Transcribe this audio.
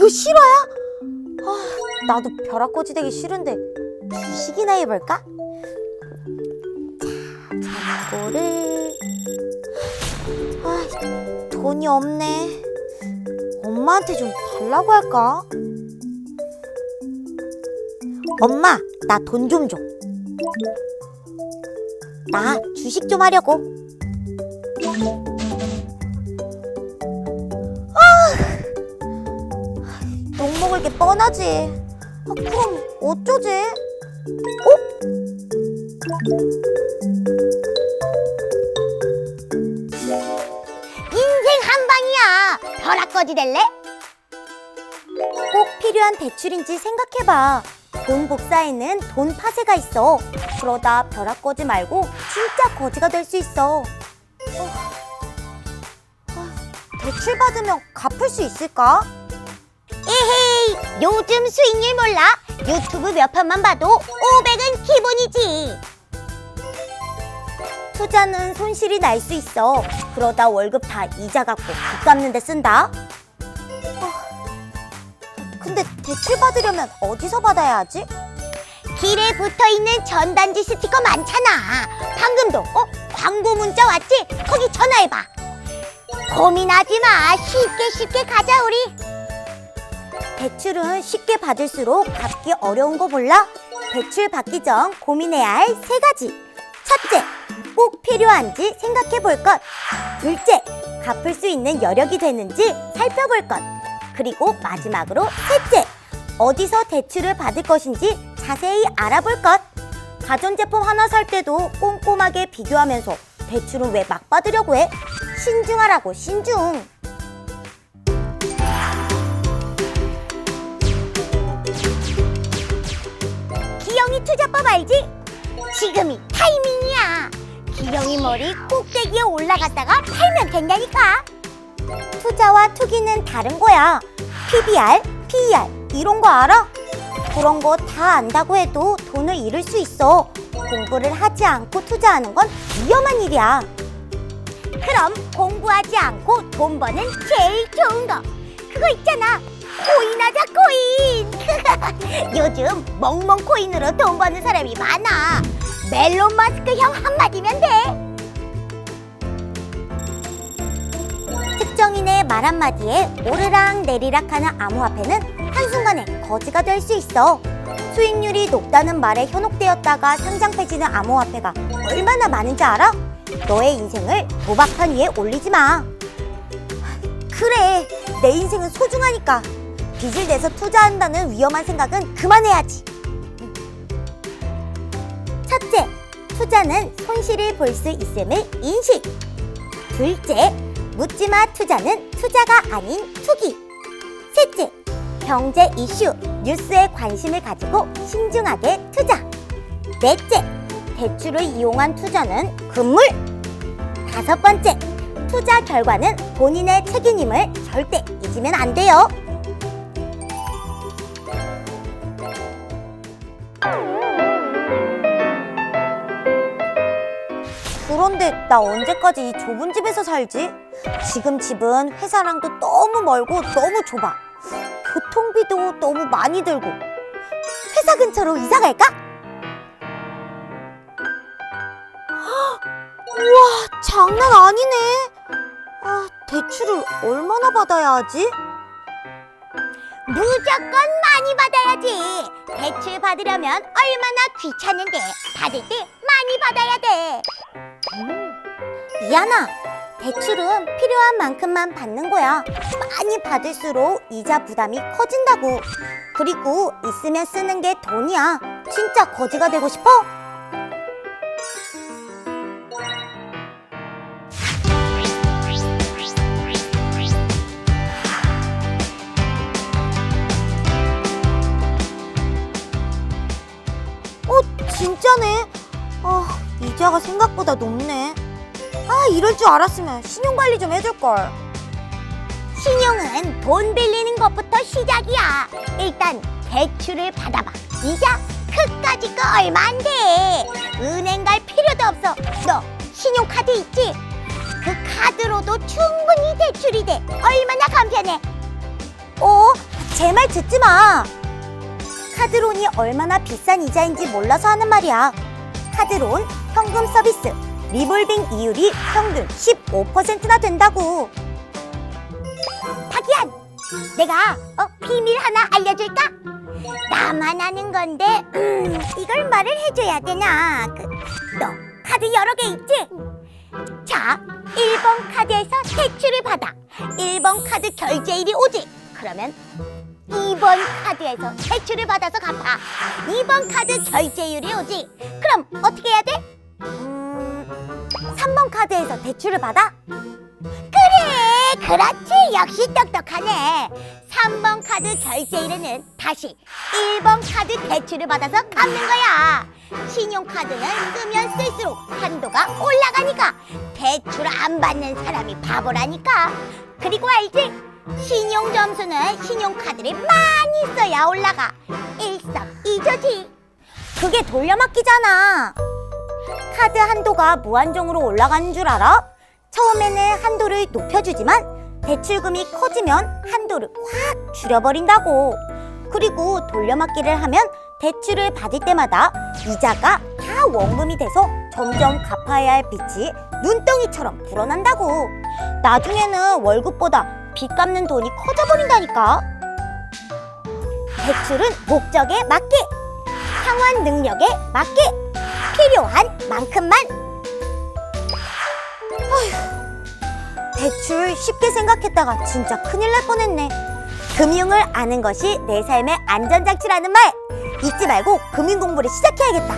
이거 실화야? 아, 나도 벼락꼬지 되기 싫은데 주식이나 해볼까? 자, 잔고를 아, 돈이 없네. 엄마한테 좀 달라고 할까? 엄마, 나 돈 좀 줘. 나 주식 좀 하려고. 욕 먹을 게 뻔하지. 아, 그럼 어쩌지? 어? 인생 한 방이야. 벼락거지 될래? 꼭 필요한 대출인지 생각해봐. 돈 복사에는 돈 파쇄가 있어. 그러다 벼락거지 말고 진짜 거지가 될 수 있어. 어, 아, 대출 받으면 갚을 수 있을까? 에헤이, 요즘 수익률 몰라? 유튜브 몇 편만 봐도 500은 기본이지. 투자는 손실이 날 수 있어. 그러다 월급 다 이자 갚고 빚 갚는 데 쓴다. 어, 근데 대출 받으려면 어디서 받아야 하지? 길에 붙어 있는 전단지 스티커 많잖아. 방금도 어 광고 문자 왔지? 거기 전화해봐. 고민하지 마. 쉽게 쉽게 가자 우리. 대출은 쉽게 받을수록 갚기 어려운 거 몰라? 대출 받기 전 고민해야 할 세 가지. 첫째, 꼭 필요한지 생각해 볼 것. 둘째, 갚을 수 있는 여력이 되는지 살펴볼 것. 그리고 마지막으로 셋째, 어디서 대출을 받을 것인지 자세히 알아볼 것. 가전제품 하나 살 때도 꼼꼼하게 비교하면서 대출은 왜 막 받으려고 해? 신중하라고 신중. 알지? 지금이 타이밍이야. 기영이 머리 꼭대기에 올라갔다가 팔면 된다니까. 투자와 투기는 다른 거야. PBR, PER 이런 거 알아? 그런 거 다 안다고 해도 돈을 잃을 수 있어. 공부를 하지 않고 투자하는 건 위험한 일이야. 그럼 공부하지 않고 돈 버는 제일 좋은 거 그거 있잖아 코인 하자 코인. 요즘 멍멍 코인으로 돈 버는 사람이 많아. 멜론 마스크 형 한마디면 돼. 특정인의 말 한마디에 오르락 내리락 하는 암호화폐는 한순간에 거지가 될 수 있어. 수익률이 높다는 말에 현혹되었다가 상장 폐지는 암호화폐가 얼마나 많은지 알아? 너의 인생을 도박판 위에 올리지 마. 그래, 내 인생은 소중하니까 빚을 내서 투자한다는 위험한 생각은 그만해야지. 첫째, 투자는 손실을 볼 수 있음을 인식. 둘째, 묻지마 투자는 투자가 아닌 투기. 셋째, 경제 이슈, 뉴스에 관심을 가지고 신중하게 투자. 넷째, 대출을 이용한 투자는 금물. 다섯 번째, 투자 결과는 본인의 책임임을 절대 잊으면 안 돼요. 그런데 나 언제까지 이 좁은 집에서 살지? 지금 집은 회사랑도 너무 멀고 너무 좁아. 교통비도 너무 많이 들고. 회사 근처로 이사 갈까? 우와, 장난 아니네. 아, 대출을 얼마나 받아야 하지? 무조건 많이 받아야지. 대출 받으려면 얼마나 귀찮은데 받을 때 많이 받아야 돼. 음, 이하나, 대출은 필요한 만큼만 받는 거야. 많이 받을수록 이자 부담이 커진다고. 그리고 있으면 쓰는 게 돈이야. 진짜 거지가 되고 싶어? 어, 진짜네. 아, 이자가 생각보다 높네. 아, 이럴 줄 알았으면 신용관리 좀 해줄걸. 신용은 돈 빌리는 것부터 시작이야. 일단 대출을 받아봐. 이자 그까짓 거 얼마 안 돼. 은행 갈 필요도 없어. 너 신용카드 있지? 그 카드로도 충분히 대출이 돼. 얼마나 간편해. 어, 제 말 듣지 마. 카드론이 얼마나 비싼 이자인지 몰라서 하는 말이야. 카드론 현금 서비스 리볼빙 이율이 평균 15%나 된다고. 박이안, 내가 어, 비밀 하나 알려줄까? 나만 아는 건데 음, 이걸 말을 해줘야 되나? 그, 너 카드 여러 개 있지? 자, 1번 카드에서 대출을 받아 1번 카드 결제일이 오지. 그러면 2번 카드에서 대출을 받아서 갚아 2번 카드 결제율이 오지. 그럼 어떻게 해야 돼? 음, 3번 카드에서 대출을 받아? 그래, 그렇지. 역시 똑똑하네. 3번 카드 결제일에는 다시 1번 카드 대출을 받아서 갚는 거야. 신용카드는 쓰면 쓸수록 한도가 올라가니까 대출 안 받는 사람이 바보라니까. 그리고 알지? 신용 점수는 신용카드를 많이 써야 올라가. 일석이조지. 그게 돌려막기잖아. 카드 한도가 무한정으로 올라가는 줄 알아? 처음에는 한도를 높여주지만 대출금이 커지면 한도를 확 줄여버린다고. 그리고 돌려막기를 하면 대출을 받을 때마다 이자가 다 원금이 돼서 점점 갚아야 할 빚이 눈덩이처럼 불어난다고. 나중에는 월급보다 빚 갚는 돈이 커져버린다니까. 대출은 목적에 맞게, 상환 능력에 맞게, 필요한 만큼만 대출 쉽게 생각했다가 진짜 큰일 날 뻔했네. 금융을 아는 것이 내 삶의 안전장치라는 말 잊지 말고 금융 공부를 시작해야겠다.